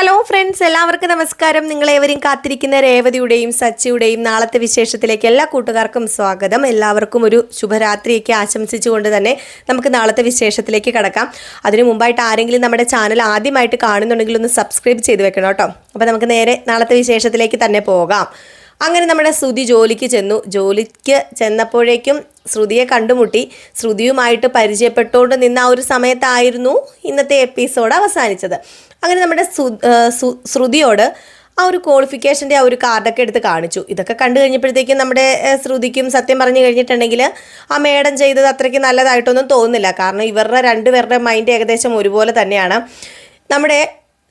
Hello friends എല്ലാവർക്കും നമസ്കാരം. നിങ്ങളേവരും കാത്തിരിക്കുന്ന രേവതിയുടെയും സച്ചിയുടെയും നാളത്തെ വിശേഷത്തിലേക്ക് എല്ലാ കൂട്ടുകാർക്കും സ്വാഗതം. എല്ലാവർക്കും ഒരു ശുഭരാത്രിയൊക്കെ ആശംസിച്ചുകൊണ്ട് തന്നെ നമുക്ക് നാളത്തെ വിശേഷത്തിലേക്ക് കടക്കാം. അതിനു മുമ്പായിട്ട് ആരെങ്കിലും നമ്മുടെ ചാനൽ ആദ്യമായിട്ട് കാണുന്നുണ്ടെങ്കിൽ ഒന്ന് സബ്സ്ക്രൈബ് ചെയ്ത് വെക്കണം കേട്ടോ. അപ്പോൾ നമുക്ക് നേരെ നാളത്തെ വിശേഷത്തിലേക്ക് തന്നെ പോകാം. അങ്ങനെ നമ്മുടെ ശ്രുതി ജോലിക്ക് ചെന്നു. ജോലിക്ക് ചെന്നപ്പോഴേക്കും ശ്രുതിയെ കണ്ടുമുട്ടി. ശ്രുതിയുമായിട്ട് പരിചയപ്പെട്ടുകൊണ്ട് നിന്ന ആ ഒരു സമയത്തായിരുന്നു ഇന്നത്തെ എപ്പിസോഡ് അവസാനിച്ചത്. അങ്ങനെ നമ്മുടെ ശ്രുതിയോട് ആ ഒരു ക്വാളിഫിക്കേഷന്റെ ആ ഒരു കാർഡൊക്കെ എടുത്ത് കാണിച്ചു. ഇതൊക്കെ കണ്ടു കഴിഞ്ഞപ്പോഴത്തേക്കും നമ്മുടെ ശ്രുതിക്കും സത്യം പറഞ്ഞു കഴിഞ്ഞിട്ടുണ്ടെങ്കിൽ ആ മേഡം ചെയ്തത് അത്രയ്ക്ക് നല്ലതായിട്ടൊന്നും തോന്നുന്നില്ല. കാരണം ഇവരുടെ രണ്ടുപേരുടെ മൈൻഡ് ഏകദേശം ഒരുപോലെ തന്നെയാണ്. നമ്മുടെ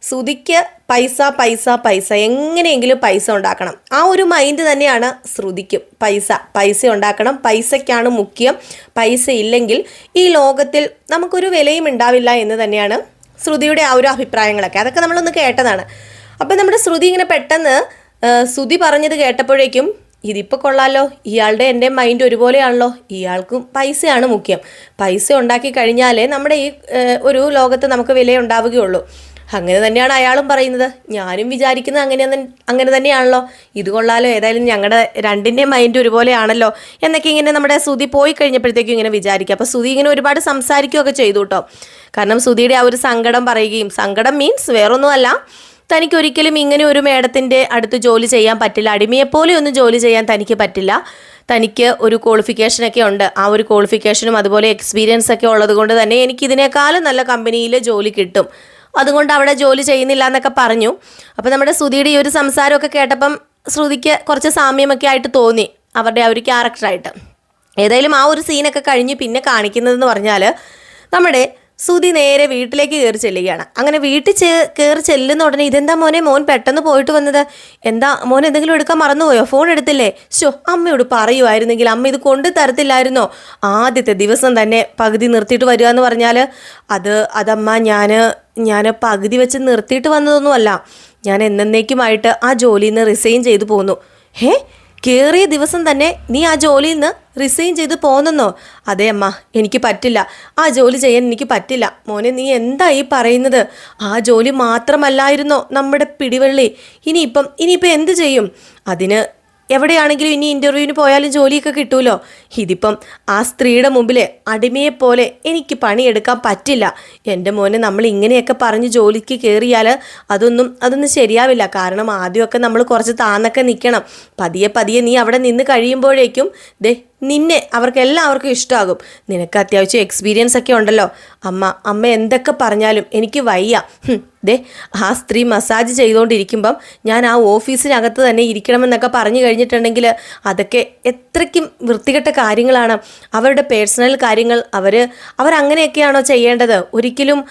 ശ്രുതിക്ക് പൈസ പൈസ പൈസ എങ്ങനെയെങ്കിലും പൈസ ഉണ്ടാക്കണം. ആ ഒരു മൈൻഡ് തന്നെയാണ് ശ്രുതിക്കും. പൈസ പൈസ ഉണ്ടാക്കണം. പൈസയ്ക്കാണ് മുഖ്യം. പൈസ ഇല്ലെങ്കിൽ ഈ ലോകത്തിൽ നമുക്കൊരു വിലയും ഉണ്ടാവില്ല എന്ന് തന്നെയാണ് ശ്രുതിയുടെ ആ ഒരു അഭിപ്രായങ്ങളൊക്കെ. അതൊക്കെ നമ്മളൊന്ന് കേട്ടതാണ്. അപ്പം നമ്മുടെ ശ്രുതി ഇങ്ങനെ പെട്ടെന്ന് ശ്രുതി പറഞ്ഞത് കേട്ടപ്പോഴേക്കും ഇതിപ്പോൾ കൊള്ളാലോ. ഇയാളുടെ എന്റെ മൈൻഡ് ഒരുപോലെയാണല്ലോ. ഇയാൾക്കും പൈസയാണ് മുഖ്യം. പൈസ ഉണ്ടാക്കി കഴിഞ്ഞാലേ നമ്മുടെ ഈ ഒരു ലോകത്ത് നമുക്ക് വില ഉണ്ടാവുകയുള്ളൂ അങ്ങനെ തന്നെയാണ് അയാളും പറയുന്നത്. ഞാനും വിചാരിക്കുന്നത് അങ്ങനെ അങ്ങനെ തന്നെയാണല്ലോ. ഇത് കൊള്ളാലോ. ഏതായാലും ഞങ്ങളുടെ രണ്ടിന്റെ മൈൻഡ് ഒരുപോലെയാണല്ലോ. എന്നൊക്കെ ഇങ്ങനെ നമ്മുടെ സുതി പോയി കഴിഞ്ഞപ്പോഴത്തേക്കും ഇങ്ങനെ വിചാരിക്കുക അപ്പോൾ സുതി ഇങ്ങനെ ഒരുപാട് സംസാരിക്കുകയൊക്കെ ചെയ്തു കേട്ടോ കാരണം സുതിയുടെ ആ ഒരു സങ്കടം പറയുകയും സങ്കടം മീൻസ് വേറൊന്നുമല്ല. തനിക്കൊരിക്കലും ഇങ്ങനെ ഒരു മേഡത്തിന്റെ അടുത്ത് ജോലി ചെയ്യാൻ പറ്റില്ല. അടിമയെപ്പോലെ ഒന്നും ജോലി ചെയ്യാൻ തനിക്ക് പറ്റില്ല. തനിക്ക് ഒരു ക്വാളിഫിക്കേഷനൊക്കെ ഉണ്ട്. ആ ഒരു ക്വാളിഫിക്കേഷനും അതുപോലെ എക്സ്പീരിയൻസ് ഒക്കെ ഉള്ളത് കൊണ്ട് തന്നെ എനിക്ക് ഇതിനേക്കാളും നല്ല കമ്പനിയിൽ ജോലി കിട്ടും. അതുകൊണ്ട് അവിടെ ജോലി ചെയ്യുന്നില്ല എന്നൊക്കെ പറഞ്ഞു. അപ്പോൾ നമ്മുടെ ശ്രുതിയുടെ ഈ ഒരു സംസാരമൊക്കെ കേട്ടപ്പം ശ്രുതിക്ക് കുറച്ച് സാമ്യമൊക്കെ ആയിട്ട് തോന്നി അവരുടെ ആ ഒരു ക്യാരക്ടറായിട്ട് ഏതായാലും ആ ഒരു സീനൊക്കെ കഴിഞ്ഞ് പിന്നെ കാണിക്കുന്നതെന്ന് പറഞ്ഞാൽ നമ്മുടെ സുധി നേരെ വീട്ടിലേക്ക് കയറി ചെല്ലുകയാണ്. അങ്ങനെ വീട്ടിൽ ചേ കയറി ചെല്ലുന്ന ഉടനെ ഇതെന്താ മോനെ? മോൻ പെട്ടെന്ന് പോയിട്ട് വന്നത്. എന്താ മോൻ എന്തെങ്കിലും എടുക്കാൻ മറന്നുപോയോ? ഫോൺ എടുത്തില്ലേ? ഷോ അമ്മയോട് പറയുമായിരുന്നെങ്കിൽ അമ്മ ഇത് കൊണ്ടു തരത്തില്ലായിരുന്നോ? ആദ്യത്തെ ദിവസം തന്നെ പകുതി നിർത്തിയിട്ട് വരിക എന്ന് പറഞ്ഞാൽ അത് അതമ്മ ഞാൻ ഞാൻ പകുതി വെച്ച് നിർത്തിയിട്ട് വന്നതൊന്നുമല്ല. ഞാൻ എന്നേക്കുമായിട്ട് ആ ജോലിയിൽ നിന്ന് റിസൈൻ ചെയ്തു പോന്നു. ഹേ കയറിയ ദിവസം തന്നെ നീ ആ ജോലിയിൽ നിന്ന് റിസൈൻ ചെയ്ത് പോന്നെന്നോ? അതെ അമ്മ എനിക്ക് പറ്റില്ല. ആ ജോലി ചെയ്യാൻ എനിക്ക് പറ്റില്ല. മോനെ നീ എന്താ ഈ പറയുന്നത്? ആ ജോലി മാത്രമല്ലായിരുന്നോ നമ്മുടെ പിടിവള്ളി? ഇനിയിപ്പം ഇനിയിപ്പം എന്ത് ചെയ്യും? അതിന് എവിടെയാണെങ്കിലും ഇനി ഇന്റർവ്യൂവിന് പോയാലും ജോലിയൊക്കെ കിട്ടുമല്ലോ ഇതിപ്പം ആ സ്ത്രീയുടെ മുമ്പിൽ അടിമയെപ്പോലെ എനിക്ക് പണിയെടുക്കാൻ പറ്റില്ല. എന്റെ മോനെ നമ്മൾ ഇങ്ങനെയൊക്കെ പറഞ്ഞ് ജോലിക്ക് കയറിയാൽ അതൊന്നും അതൊന്നും ശരിയാവില്ല. കാരണം ആദ്യമൊക്കെ നമ്മൾ കുറച്ച് താന്നൊക്കെ നിൽക്കണം പതിയെ പതിയെ നീ അവിടെ നിന്ന് കഴിയുമ്പോഴേക്കും ദേ നിന്നെ അവർക്ക് എല്ലാവർക്കും ഇഷ്ടമാകും നിനക്ക് അത്യാവശ്യം എക്സ്പീരിയൻസ് ഒക്കെ ഉണ്ടല്ലോ. അമ്മ അമ്മ എന്തൊക്കെ പറഞ്ഞാലും എനിക്ക് വയ്യ. ദേ ആ സ്ത്രീ മസാജ് ചെയ്തുകൊണ്ടിരിക്കുമ്പം ഞാൻ ആ ഓഫീസിനകത്ത് തന്നെ ഇരിക്കണമെന്നൊക്കെ പറഞ്ഞു കഴിഞ്ഞിട്ടുണ്ടെങ്കിൽ അതൊക്കെ എത്രയ്ക്കും വൃത്തികെട്ട കാര്യങ്ങളാണ്. അവരുടെ പേഴ്സണൽ കാര്യങ്ങൾ അവർ അവരങ്ങനെയൊക്കെയാണോ ചെയ്യേണ്ടത്? ഒരിക്കലും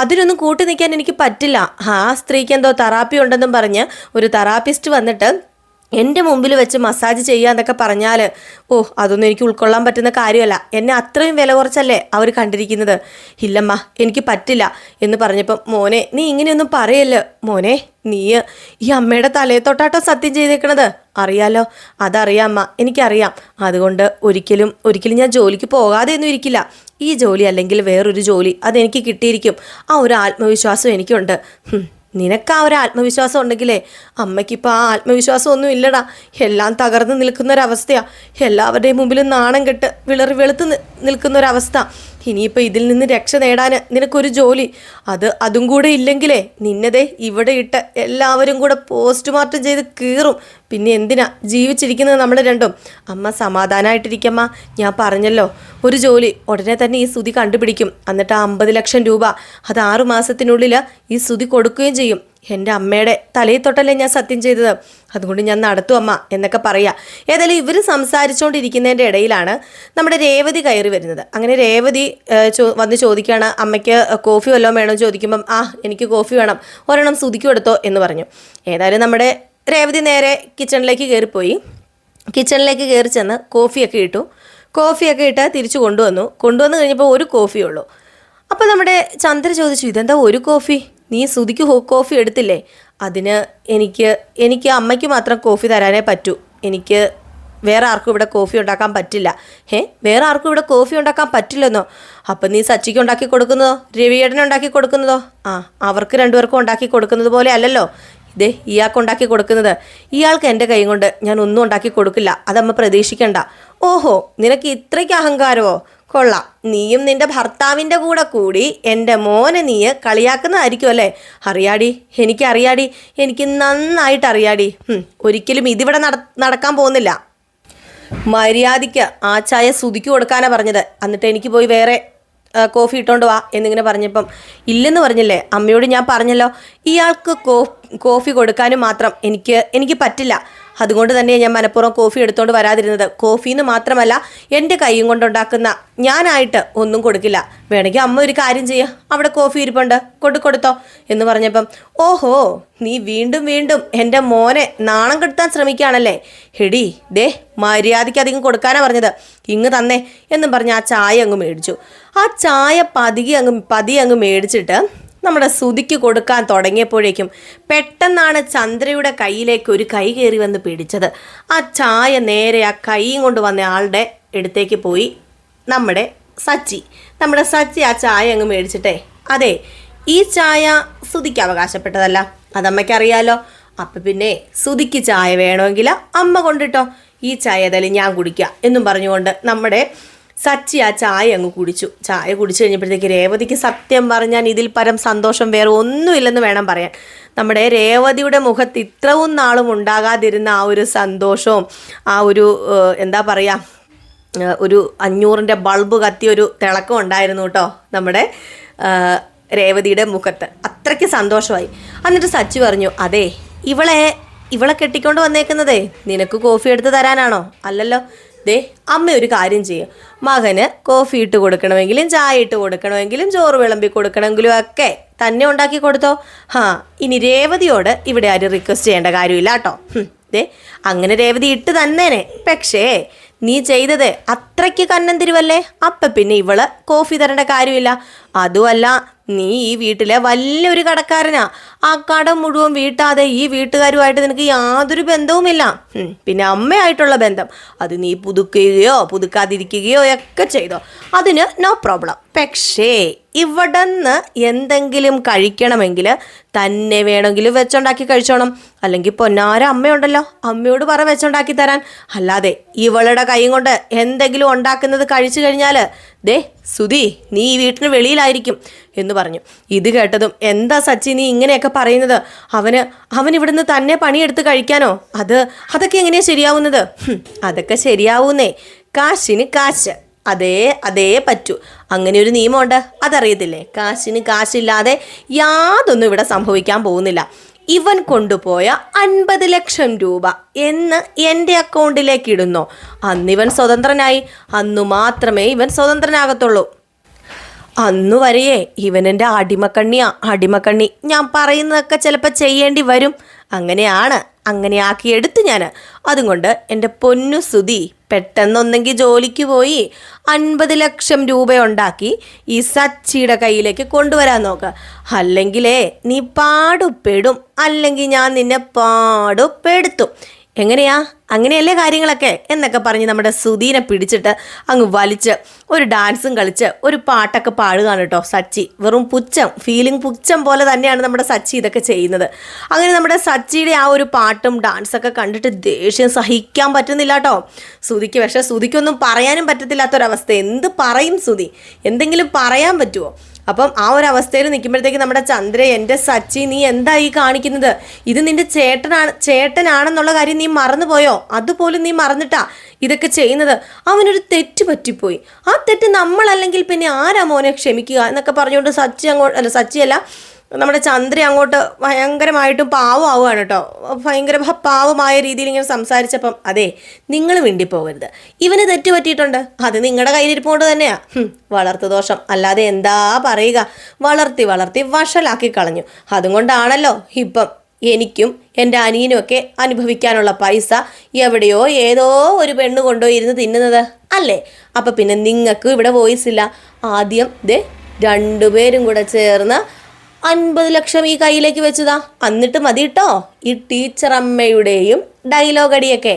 അതിനൊന്നും കൂട്ടി നിൽക്കാൻ എനിക്ക് പറ്റില്ല. ആ സ്ത്രീക്ക് എന്തോ തെറാപ്പി ഉണ്ടെന്നും പറഞ്ഞ് ഒരു തെറാപ്പിസ്റ്റ് വന്നിട്ട് എന്റെ മുമ്പിൽ വെച്ച് മസാജ് ചെയ്യുക എന്നൊക്കെ പറഞ്ഞാൽ ഓ അതൊന്നും എനിക്ക് ഉൾക്കൊള്ളാൻ പറ്റുന്ന കാര്യമല്ല. എന്നെ അത്രയും വില കുറച്ചല്ലേ അവർ കണ്ടിരിക്കുന്നത്? ഇല്ലമ്മ എനിക്ക് പറ്റില്ല എന്ന് പറഞ്ഞപ്പം മോനെ നീ ഇങ്ങനെയൊന്നും പറയല്ലോ? മോനെ നീ ഈ അമ്മയുടെ തലയെ തൊട്ടാട്ടോ സത്യം ചെയ്തേക്കണത്? അറിയാലോ അതറിയാം അമ്മ. എനിക്കറിയാം. അതുകൊണ്ട് ഒരിക്കലും ഒരിക്കലും ഞാൻ ജോലിക്ക് പോകാതെ ഒന്നും ഇരിക്കില്ല. ഈ ജോലി അല്ലെങ്കിൽ വേറൊരു ജോലി അതെനിക്ക് കിട്ടിയിരിക്കും. ആ ഒരു ആത്മവിശ്വാസം എനിക്കുണ്ട്. നിനക്ക് ആ ഒരു ആത്മവിശ്വാസം ഉണ്ടെങ്കിലേ അമ്മയ്ക്കിപ്പോൾ ആ ആത്മവിശ്വാസം ഒന്നും ഇല്ലടാ. എല്ലാം തകർന്ന് നിൽക്കുന്നൊരവസ്ഥയാണ് എല്ലാവരുടെയും മുമ്പിൽ നാണം കെട്ട് വിളറി വെളുത്ത് നിൽക്കുന്നൊരവസ്ഥ. ഇനിയിപ്പോൾ ഇതിൽ നിന്ന് രക്ഷ നേടാൻ നിനക്കൊരു ജോലി. അത് അതും കൂടെ ഇല്ലെങ്കിലേ നിന്നതേ ഇവിടെ ഇട്ട് എല്ലാവരും കൂടെ പോസ്റ്റ്മോർട്ടം ചെയ്ത് കീറും. പിന്നെ എന്തിനാ ജീവിച്ചിരിക്കുന്നത് നമ്മൾ രണ്ടും? അമ്മ സമാധാനമായിട്ടിരിക്കമ്മ ഞാൻ പറഞ്ഞല്ലോ ഒരു ജോലി ഉടനെ തന്നെ ഈ സുതി കണ്ടുപിടിക്കും. എന്നിട്ട് ആ അമ്പത് ലക്ഷം രൂപ അത് ആറു മാസത്തിനുള്ളിൽ ഈ സുതി കൊടുക്കുകയും ചെയ്യും. എന്റെ അമ്മയുടെ തലയിൽ തൊട്ടല്ലേ ഞാൻ സത്യം ചെയ്തത്. അതുകൊണ്ട് ഞാൻ നടത്തും അമ്മ എന്നൊക്കെ പറയാ. ഏതായാലും ഇവർ സംസാരിച്ചുകൊണ്ടിരിക്കുന്നതിന്റെ ഇടയിലാണ് നമ്മുടെ രേവതി കയറി വരുന്നത്. അങ്ങനെ രേവതി വന്ന് ചോദിക്കുകയാണ് അമ്മയ്ക്ക് കോഫി വല്ലതും വേണോ? ചോദിക്കുമ്പം ആ എനിക്ക് കോഫി വേണം. ഒരെണ്ണം സുതിക്കും കൊടുത്തോ എന്ന് പറഞ്ഞു. ഏതായാലും നമ്മുടെ രേവതി നേരെ കിച്ചണിലേക്ക് കയറിപ്പോയി കിച്ചണിലേക്ക് കയറി ചെന്ന് കോഫിയൊക്കെ ഇട്ടു. കോഫിയൊക്കെ ഇട്ട് തിരിച്ചു കൊണ്ടുവന്നു. കൊണ്ടുവന്ന് കഴിഞ്ഞപ്പോൾ ഒരു കോഫി ഉള്ളൂ. അപ്പോൾ നമ്മുടെ ചന്ദ്ര ചോദിച്ചു ഇതെന്താ ഒരു കോഫി നീ സുതിക്ക് കോഫി എടുത്തില്ലേ? അതിന് എനിക്ക് എനിക്ക് അമ്മയ്ക്ക് മാത്രം കോഫി തരാനേ പറ്റൂ. എനിക്ക് വേറെ ആർക്കും ഇവിടെ കോഫി ഉണ്ടാക്കാൻ പറ്റില്ല. ഏ വേറെ ആർക്കും ഇവിടെ കോഫി ഉണ്ടാക്കാൻ പറ്റില്ലെന്നോ? അപ്പം നീ സച്ചിക്ക് ഉണ്ടാക്കി കൊടുക്കുന്നതോ? രവിയേടനുണ്ടാക്കി കൊടുക്കുന്നതോ? ആ അവർക്ക് രണ്ടുപേർക്കും ഉണ്ടാക്കി കൊടുക്കുന്നത് പോലെ അല്ലല്ലോ. ഇതേ ഇയാൾക്ക് ഉണ്ടാക്കി കൊടുക്കുന്നത്. ഇയാൾക്ക് എന്റെ കൈ കൊണ്ട് ഞാൻ ഒന്നും ഉണ്ടാക്കി കൊടുക്കില്ല. അതമ്മ പ്രതീക്ഷിക്കണ്ട. ഓഹോ നിനക്ക് ഇത്രയ്ക്ക് അഹങ്കാരമോ? കൊള്ളാം. നീയും നിന്റെ ഭർത്താവിന്റെ കൂടെ കൂടി എന്റെ മോനെ നീ കളിയാക്കുന്നതായിരിക്കും അല്ലേ? അറിയാടി എനിക്ക് അറിയാടി എനിക്ക് നന്നായിട്ട് അറിയാടി. ഒരിക്കലും ഇതിവിടെ നടക്കാൻ പോകുന്നില്ല. മര്യാദയ്ക്ക് ആ ചായ സുതിക്ക് കൊടുക്കാനാണ് പറഞ്ഞത്. എന്നിട്ട് എനിക്ക് പോയി വേറെ കോഫി ഇട്ടോണ്ട് വാ എന്നിങ്ങനെ പറഞ്ഞപ്പം ഇല്ലെന്ന് പറഞ്ഞില്ലേ? അമ്മയോട് ഞാൻ പറഞ്ഞല്ലോ ഇയാൾക്ക് കോഫി കൊടുക്കാനും മാത്രം എനിക്ക് എനിക്ക് പറ്റില്ല. അതുകൊണ്ട് തന്നെ ഞാൻ മനഃപൂർവം കോഫി എടുത്തുകൊണ്ട് വരാതിരുന്നത്. കോഫിന്ന് മാത്രമല്ല എന്റെ കൈയും കൊണ്ടുണ്ടാക്കുന്ന ഞാനായിട്ട് ഒന്നും കൊടുക്കില്ല. വേണമെങ്കിൽ അമ്മ ഒരു കാര്യം ചെയ്യുക അവിടെ കോഫി ഇരിപ്പുണ്ട്. കൊണ്ട് കൊടുത്തോ എന്ന് പറഞ്ഞപ്പം ഓഹോ നീ വീണ്ടും വീണ്ടും എന്റെ മോനെ നാണം കെടുത്താൻ ശ്രമിക്കുകയാണല്ലേ? ഹെടി ദേ മര്യാദയ്ക്ക് അധികം കൊടുക്കാനാ പറഞ്ഞത്. ഇങ്ങ് തന്നേ എന്നും പറഞ്ഞ് ആ ചായ അങ്ങ് മേടിച്ചു. ആ ചായ പതി അങ്ങ് പതിയെ അങ്ങ് മേടിച്ചിട്ട് നമ്മുടെ സുതിക്ക് കൊടുക്കാൻ തുടങ്ങിയപ്പോഴേക്കും പെട്ടെന്നാണ് ചന്ദ്രയുടെ കയ്യിലേക്ക് ഒരു കൈ കയറി വന്ന് പിടിച്ചത്. ആ ചായ നേരെ ആ കൈയും കൊണ്ട് വന്ന ആളുടെ അടുത്തേക്ക് പോയി. നമ്മുടെ സച്ചി. നമ്മുടെ സച്ചി ആ ചായ അങ്ങ് മേടിച്ചിട്ടേ. അതെ ഈ ചായ സുതിക്ക് അവകാശപ്പെട്ടതല്ല. അതമ്മയ്ക്കറിയാലോ. അപ്പം പിന്നെ സുതിക്ക് ചായ വേണമെങ്കിൽ അമ്മ കൊണ്ടിട്ടോ. ഈ ചായ ഏതായാലും ഞാൻ കുടിക്കുക എന്നും പറഞ്ഞുകൊണ്ട് നമ്മുടെ സച്ചി ആ ചായ അങ്ങ് കുടിച്ചു. ചായ കുടിച്ചു കഴിഞ്ഞപ്പോഴത്തേക്ക് രേവതിക്ക് സത്യം പറഞ്ഞാൽ ഇതിൽ പരം സന്തോഷം വേറെ ഒന്നുമില്ലെന്ന് വേണം പറയാൻ. നമ്മുടെ രേവതിയുടെ മുഖത്ത് ഇത്രവും നാളും ഉണ്ടാകാതിരുന്ന ആ ഒരു സന്തോഷവും ആ ഒരു എന്താ പറയുക ഒരു അഞ്ഞൂറിന്റെ ബൾബ് കത്തിയ ഒരു തിളക്കം ഉണ്ടായിരുന്നു കേട്ടോ നമ്മുടെ രേവതിയുടെ മുഖത്ത്. അത്രയ്ക്ക് സന്തോഷമായി. എന്നിട്ട് സച്ചി പറഞ്ഞു അതെ ഇവളെ ഇവളെ കെട്ടിക്കൊണ്ട് വന്നേക്കുന്നതേ നിനക്ക് കോഫി എടുത്ത് തരാനാണോ? അല്ലല്ലോ ദേ അമ്മ ഒരു കാര്യം ചെയ്യും. മകന് കോഫി ഇട്ട് കൊടുക്കണമെങ്കിലും ചായ ഇട്ട് കൊടുക്കണമെങ്കിലും ചോറ് വിളമ്പി കൊടുക്കണമെങ്കിലും ഒക്കെ തന്നെ ഉണ്ടാക്കി കൊടുത്തോ. ഹാ ഇനി രേവതിയോട് ഇവിടെ ആരും റിക്വസ്റ്റ് ചെയ്യേണ്ട കാര്യമില്ല കേട്ടോ. ദേ അങ്ങനെ രേവതി ഇട്ട് തന്നേനെ. പക്ഷേ നീ ചെയ്തത് അത്രയ്ക്ക് കന്നം തിരുവല്ലേ? അപ്പം പിന്നെ ഇവൾ കോഫി തരേണ്ട കാര്യമില്ല. അതുമല്ല നീ ഈ വീട്ടിലെ വലിയൊരു കടക്കാരനാ. ആ കട മുഴുവൻ വീട്ടാതെ ഈ വീട്ടുകാരുമായിട്ട് നിനക്ക് യാതൊരു ബന്ധവുമില്ല. പിന്നെ അമ്മയായിട്ടുള്ള ബന്ധം. അത് നീ പുതുക്കുകയോ പുതുക്കാതിരിക്കുകയോ ഒക്കെ ചെയ്തോ. അതിന് നോ പ്രോബ്ലം പക്ഷേ ഇവിടുന്ന് എന്തെങ്കിലും കഴിക്കണമെങ്കിൽ തന്നെ വേണമെങ്കിലും വെച്ചുണ്ടാക്കി കഴിച്ചോണം. അല്ലെങ്കിൽ പൊന്നാര അമ്മയുണ്ടല്ലോ. അമ്മയോട് പറ വെച്ചുണ്ടാക്കി തരാൻ. അല്ലാതെ ഇവളുടെ കൈ കൊണ്ട് എന്തെങ്കിലും ഉണ്ടാക്കുന്നത് കഴിച്ചു കഴിഞ്ഞാൽ ദേ സുധി നീ ഈ വീട്ടിന് വെളിയിലായിരിക്കും എന്ന് പറഞ്ഞു. ഇത് കേട്ടതും എന്താ സച്ചി നീ ഇങ്ങനെയൊക്കെ പറയുന്നത്? അവന് അവൻ ഇവിടുന്ന് തന്നെ പണിയെടുത്ത് കഴിക്കാനോ? അത് അതൊക്കെ എങ്ങനെയാണ് ശരിയാവുന്നത്? അതൊക്കെ ശരിയാവുന്നേ. കാശിന് കാശ്. അതേ അതേ പറ്റൂ. അങ്ങനെ ഒരു നിയമമുണ്ട്. അതറിയത്തില്ലേ? കാശിന് കാശില്ലാതെ യാതൊന്നും ഇവിടെ സംഭവിക്കാൻ പോകുന്നില്ല. ഇവൻ കൊണ്ടുപോയ അൻപത് ലക്ഷം രൂപ എന്ന് എന്റെ അക്കൗണ്ടിലേക്ക് അന്ന് ഇവൻ സ്വതന്ത്രനായി. അന്നു മാത്രമേ ഇവൻ സ്വതന്ത്രനാകത്തുള്ളൂ. അന്നു വരെയേ ഇവൻ എന്റെ അടിമക്കണ്ണിയാ. അടിമക്കണ്ണി ഞാൻ പറയുന്നതൊക്കെ ചിലപ്പോൾ ചെയ്യേണ്ടി വരും. അങ്ങനെയാണ് അങ്ങനെ ആക്കി എടുത്തു ഞാൻ. അതുകൊണ്ട് എന്റെ പൊന്നു സുതി പെട്ടെന്നൊന്നെങ്കിൽ ജോലിക്ക് പോയി അൻപത് ലക്ഷം രൂപ ഉണ്ടാക്കി ഈ സച്ചിയുടെ കയ്യിലേക്ക് കൊണ്ടുവരാൻ നോക്ക്. അല്ലെങ്കിലേ നീ പാടുപെടും. അല്ലെങ്കിൽ ഞാൻ നിന്നെ പാടുപെടുത്തും. എങ്ങനെയാ? അങ്ങനെയല്ലേ കാര്യങ്ങളൊക്കെ? എന്നൊക്കെ പറഞ്ഞ് നമ്മുടെ സുധീനെ പിടിച്ചിട്ട് അങ്ങ് വലിച്ച് ഒരു ഡാൻസും കളിച്ച് ഒരു പാട്ടൊക്കെ പാടുകയാണ് കേട്ടോ സച്ചി. വെറും പുച്ഛം ഫീലിംഗ് പുച്ഛം പോലെ തന്നെയാണ് നമ്മുടെ സച്ചി ഇതൊക്കെ ചെയ്യുന്നത്. അങ്ങനെ നമ്മുടെ സച്ചിയുടെ ആ ഒരു പാട്ടും ഡാൻസൊക്കെ കണ്ടിട്ട് ദേഷ്യം സഹിക്കാൻ പറ്റുന്നില്ല കേട്ടോ. സുധിക്ക് പക്ഷേ സുധിക്കൊന്നും പറയാനും പറ്റത്തില്ലാത്തൊരവസ്ഥ. എന്ത് പറയും സുധി? എന്തെങ്കിലും പറയാൻ പറ്റുമോ അപ്പം ആ ഒരു അവസ്ഥയിൽ നിൽക്കുമ്പോഴത്തേക്ക് നമ്മുടെ ചന്ദ്ര എന്റെ സച്ചി നീ എന്താ ഈ കാണിക്കുന്നത്? ഇത് നിന്റെ ചേട്ടനാണ് ചേട്ടനാണെന്നുള്ള കാര്യം നീ മറന്നുപോയോ? അതുപോലും നീ മറന്നിട്ടാ ഇതൊക്കെ ചെയ്യുന്നത്? അവനൊരു തെറ്റ് പറ്റിപ്പോയി. ആ തെറ്റ് നമ്മളല്ലെങ്കിൽ പിന്നെ ആരാ മോനെ ക്ഷമിക്കുക എന്നൊക്കെ പറഞ്ഞുകൊണ്ട് സച്ചി അങ്ങോട്ട് അല്ല സച്ചിയല്ല നമ്മുടെ ചന്ദ്ര അങ്ങോട്ട് ഭയങ്കരമായിട്ടും പാവമാവുകയാണ് കേട്ടോ. ഭയങ്കര പാവമായ രീതിയിൽ ഇങ്ങനെ സംസാരിച്ചപ്പം അതെ നിങ്ങൾ മിണ്ടിപ്പോകരുത്. ഇവന് തെറ്റ് പറ്റിയിട്ടുണ്ട്. അത് നിങ്ങളുടെ കയ്യിലിരിപ്പോണ്ട് തന്നെയാ. വളർത്തു ദോഷം. അല്ലാതെ എന്താ പറയുക? വളർത്തി വളർത്തി വഷളാക്കി കളഞ്ഞു. അതും കൊണ്ടാണല്ലോ ഇപ്പം എനിക്കും എന്റെ അനിയനുമൊക്കെ അനുഭവിക്കാനുള്ള പൈസ എവിടെയോ ഏതോ ഒരു പെണ്ണ് കൊണ്ടുപോയി ഇരുന്ന് തിന്നുന്നത്. അല്ലേ? അപ്പം പിന്നെ നിങ്ങൾക്കും ഇവിടെ വോയിസ് ഇല്ല. ആദ്യം ദേ രണ്ടുപേരും കൂടെ ചേർന്ന് അൻപത് ലക്ഷം ഈ കയ്യിലേക്ക് വെച്ചതാ. എന്നിട്ട് മതി കേട്ടോ ഈ ടീച്ചർ അമ്മയുടെയും ഡയലോഗ് അടിയൊക്കെ.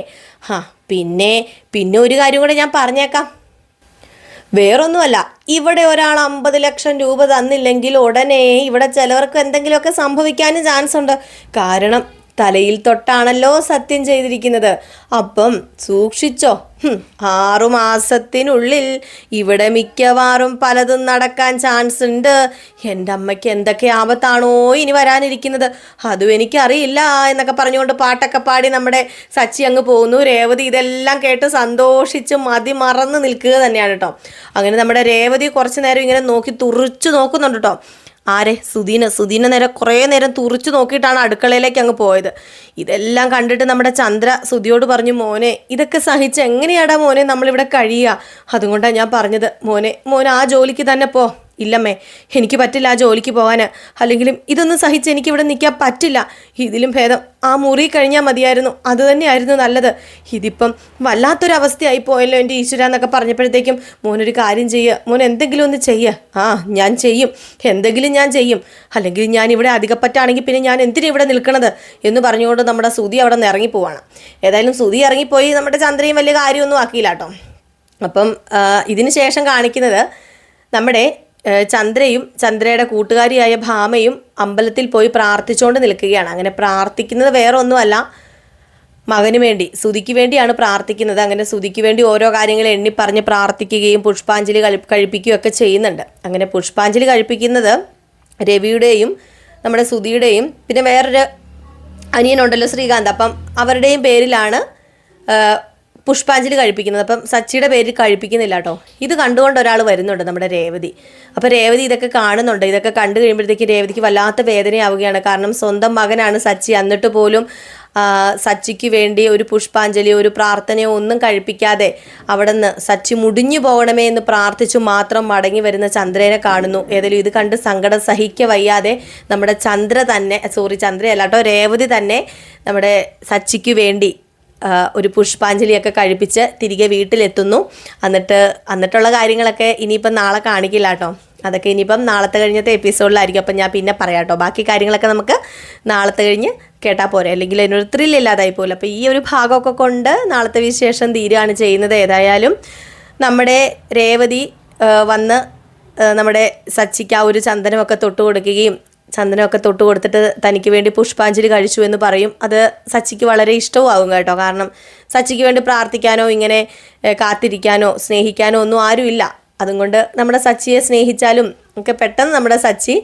ഹാ പിന്നെ പിന്നെ ഒരു കാര്യം കൂടെ ഞാൻ പറഞ്ഞേക്കാം. വേറൊന്നുമല്ല ഇവിടെ ഒരാൾ അമ്പത് ലക്ഷം രൂപ തന്നില്ലെങ്കിൽ ഉടനെ ഇവിടെ ചിലവർക്ക് എന്തെങ്കിലുമൊക്കെ സംഭവിക്കാനും ചാൻസ് ഉണ്ട്. കാരണം തലയിൽ തൊട്ടാണല്ലോ സത്യം ചെയ്തിരിക്കുന്നത്. അപ്പം സൂക്ഷിച്ചോ. ആറുമാസത്തിനുള്ളിൽ മാസത്തിനുള്ളിൽ ഇവിടെ മിക്കവാറും പലതും നടക്കാൻ ചാൻസ് ഉണ്ട്. എന്റെ അമ്മയ്ക്ക് എന്തൊക്കെ ആപത്താണോ ഇനി വരാനിരിക്കുന്നത്. അതും എനിക്കറിയില്ല എന്നൊക്കെ പറഞ്ഞുകൊണ്ട് പാട്ടൊക്കെ പാടി നമ്മുടെ സച്ചി അങ്ങ് പോകുന്നു. രേവതി ഇതെല്ലാം കേട്ട് സന്തോഷിച്ച് മതിമറന്ന് നിൽക്കുക തന്നെയാണ് കേട്ടോ. അങ്ങനെ നമ്മുടെ രേവതി കുറച്ച് നേരം ഇങ്ങനെ നോക്കി തുറിച്ചു നോക്കുന്നുണ്ട് കേട്ടോ. ആരെ? സുധീന. സുധീന നേരം കുറേ നേരം തുറിച്ചു നോക്കിയിട്ടാണ് അടുക്കളയിലേക്ക് അങ്ങ് പോയത്. ഇതെല്ലാം കണ്ടിട്ട് നമ്മുടെ ചന്ദ്ര സുധിയോട് പറഞ്ഞു മോനെ ഇതൊക്കെ സഹിച്ച് എങ്ങനെയാടാ മോനെ നമ്മളിവിടെ കഴിയുക? അതുകൊണ്ടാണ് ഞാൻ പറഞ്ഞത് മോനെ മോനെ ആ ജോലിക്ക് തന്നെ പോ. ഇല്ലമ്മേ എനിക്ക് പറ്റില്ല ആ ജോലിക്ക് പോകാൻ അല്ലെങ്കിലും ഇതൊന്നും സഹിച്ച് എനിക്ക് ഇവിടെ നിൽക്കാൻ പറ്റില്ല. ഇതിലും ഭേദം ആ മുറി കഴിഞ്ഞാൽ മതിയായിരുന്നു. അത് തന്നെയായിരുന്നു നല്ലത്. ഇതിപ്പം വല്ലാത്തൊരവസ്ഥയായി പോയല്ലോ എന്റെ ഈശ്വര എന്നൊക്കെ പറഞ്ഞപ്പോഴത്തേക്കും മോനൊരു കാര്യം ചെയ്യുക മോൻ എന്തെങ്കിലും ഒന്ന് ചെയ്യുക ആ ഞാൻ ചെയ്യും. എന്തെങ്കിലും ഞാൻ ചെയ്യും. അല്ലെങ്കിൽ ഞാൻ ഇവിടെ അധികപ്പറ്റാണെങ്കിൽ പിന്നെ ഞാൻ എന്തിനാ ഇവിടെ നിൽക്കണത് എന്ന് പറഞ്ഞുകൊണ്ട് നമ്മുടെ സുതി അവിടെ നിന്ന് ഇറങ്ങിപ്പോവാണ് ഏതായാലും സുതി ഇറങ്ങിപ്പോയി. നമ്മുടെ ചന്ദ്രയും വലിയ കാര്യമൊന്നും ആക്കിയില്ല കേട്ടോ. അപ്പം ഇതിന് ശേഷം കാണിക്കുന്നത് നമ്മുടെ ചന്ദ്രയും ചന്ദ്രയുടെ കൂട്ടുകാരിയായ ഭാമയും അമ്പലത്തിൽ പോയി പ്രാർത്ഥിച്ചുകൊണ്ട് നിൽക്കുകയാണ്. അങ്ങനെ പ്രാർത്ഥിക്കുന്നത് വേറെ ഒന്നുമല്ല മകന് വേണ്ടി സുതിക്ക് വേണ്ടിയാണ് പ്രാർത്ഥിക്കുന്നത്. അങ്ങനെ സുതിക്ക് വേണ്ടി ഓരോ കാര്യങ്ങൾ എണ്ണി പറഞ്ഞ് പ്രാർത്ഥിക്കുകയും പുഷ്പാഞ്ജലി കഴി കഴിപ്പിക്കുകയും ഒക്കെ ചെയ്യുന്നുണ്ട്. അങ്ങനെ പുഷ്പാഞ്ജലി കഴിപ്പിക്കുന്നത് രവിയുടെയും നമ്മുടെ സുതിയുടെയും പിന്നെ വേറൊരു അനിയനുണ്ടല്ലോ ശ്രീകാന്ത്. അപ്പം അവരുടെയും പേരിലാണ് പുഷ്പാഞ്ജലി കഴിപ്പിക്കുന്നത്. അപ്പം സച്ചിയുടെ പേരിൽ കഴിപ്പിക്കുന്നില്ല കേട്ടോ. ഇത് കണ്ടുകൊണ്ട് ഒരാൾ വരുന്നുണ്ട് നമ്മുടെ രേവതി. അപ്പോൾ രേവതി ഇതൊക്കെ കാണുന്നുണ്ട്. ഇതൊക്കെ കണ്ടു കഴിയുമ്പോഴത്തേക്ക് രേവതിക്ക് വല്ലാത്ത വേദനയാവുകയാണ്. കാരണം സ്വന്തം മകനാണ് സച്ചി. എന്നിട്ട് പോലും സച്ചിക്ക് വേണ്ടി ഒരു പുഷ്പാഞ്ജലി ഒരു പ്രാർത്ഥനയോ ഒന്നും കഴിപ്പിക്കാതെ അവിടെ നിന്ന് സച്ചി മുടിഞ്ഞു പോകണമേ എന്ന് പ്രാർത്ഥിച്ചു മാത്രം മടങ്ങി വരുന്ന ചന്ദ്രനെ കാണുന്നു. ഏതായാലും ഇത് കണ്ട് സങ്കടം സഹിക്ക വയ്യാതെ നമ്മുടെ ചന്ദ്ര തന്നെ സോറി ചന്ദ്രയല്ല കേട്ടോ രേവതി തന്നെ നമ്മുടെ സച്ചിക്ക് വേണ്ടി ഒരു പുഷ്പാഞ്ജലിയൊക്കെ കഴിപ്പിച്ച് തിരികെ വീട്ടിലെത്തുന്നു. എന്നിട്ട് എന്നിട്ടുള്ള കാര്യങ്ങളൊക്കെ ഇനിയിപ്പം നാളെ കാണിക്കില്ല കേട്ടോ. അതൊക്കെ ഇനിയിപ്പം നാളത്തെ കഴിഞ്ഞത്തെ എപ്പിസോഡിലായിരിക്കും. അപ്പം ഞാൻ പിന്നെ പറയാം കേട്ടോ. ബാക്കി കാര്യങ്ങളൊക്കെ നമുക്ക് നാളത്തെ കഴിഞ്ഞ് കേട്ടാൽ പോരെ. അല്ലെങ്കിൽ അതിനൊരു ത്രില്ല് ഇല്ലാതായി പോലും അപ്പോൾ ഈ ഒരു ഭാഗമൊക്കെ കൊണ്ട് നാളത്തെ വിശേഷം തീരുകയാണ് ചെയ്യുന്നത്. ഏതായാലും നമ്മുടെ രേവതി വന്ന് നമ്മുടെ സച്ചിക്ക് ആ ഒരു ചന്ദനമൊക്കെ തൊട്ട് കൊടുക്കുകയും ചന്ദനമൊക്കെ തൊട്ട് കൊടുത്തിട്ട് തനിക്ക് വേണ്ടി പുഷ്പാഞ്ജലി കഴിച്ചു എന്ന് പറയും. അത് സച്ചിക്ക് വളരെ ഇഷ്ടവും ആകും കേട്ടോ. കാരണം സച്ചിക്ക് വേണ്ടി പ്രാർത്ഥിക്കാനോ ഇങ്ങനെ കാത്തിരിക്കാനോ സ്നേഹിക്കാനോ ഒന്നും ആരുമില്ല അതുകൊണ്ട് നമ്മുടെ സച്ചിയെ സ്നേഹിച്ചാലും ഒക്കെ പെട്ടെന്ന് നമ്മുടെ സച്ചി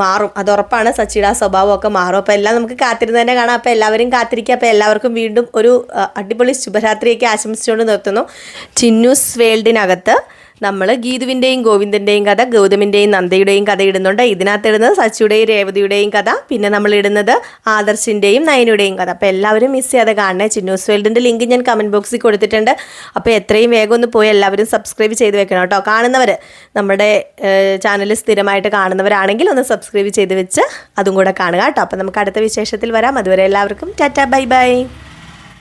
മാറും. അത് ഉറപ്പാണ്. സച്ചിയുടെ ആ സ്വഭാവമൊക്കെ മാറും. അപ്പോൾ എല്ലാം നമുക്ക് കാത്തിരുന്ന് തന്നെ കാണാം. അപ്പോൾ എല്ലാവരും കാത്തിരിക്കുക അപ്പോൾ എല്ലാവർക്കും വീണ്ടും ഒരു അടിപൊളി ശുഭരാത്രിയൊക്കെ ആശംസിച്ചുകൊണ്ട് നിർത്തുന്നു. ചിന്നൂസ് വേൾഡിനകത്ത് നമ്മൾ ഗീതുവിന്റെയും ഗോവിന്ദന്റെയും കഥ ഗൗതമിന്റെയും നന്ദയുടെയും കഥ ഇടുന്നുണ്ട്. ഇതിനകത്ത് ഇടുന്നത് സച്ചിയുടെയും രേവതിയുടെയും കഥ. പിന്നെ നമ്മൾ ഇടുന്നത് ആദർശിന്റെയും നയനയുടെയും കഥ. അപ്പോൾ എല്ലാവരും മിസ് ചെയ്യാതെ കാണണേ. ചിന്നൂസ് വേൾഡിന്റെ ലിങ്ക് ഞാൻ കമന്റ് ബോക്സിൽ കൊടുത്തിട്ടുണ്ട്. അപ്പോൾ എത്രയും വേഗം ഒന്ന് പോയി എല്ലാവരും സബ്സ്ക്രൈബ് ചെയ്ത് വെക്കണം കേട്ടോ. കാണുന്നവർ നമ്മുടെ ചാനൽ സ്ഥിരമായിട്ട് കാണുന്നവരാണെങ്കിൽ ഒന്ന് സബ്സ്ക്രൈബ് ചെയ്ത് വെച്ച് അതും കൂടെ കാണുക കേട്ടോ. അപ്പോൾ നമുക്ക് അടുത്ത വിശേഷത്തിൽ വരാം. അതുവരെ എല്ലാവർക്കും ടാറ്റ ബൈ ബൈ.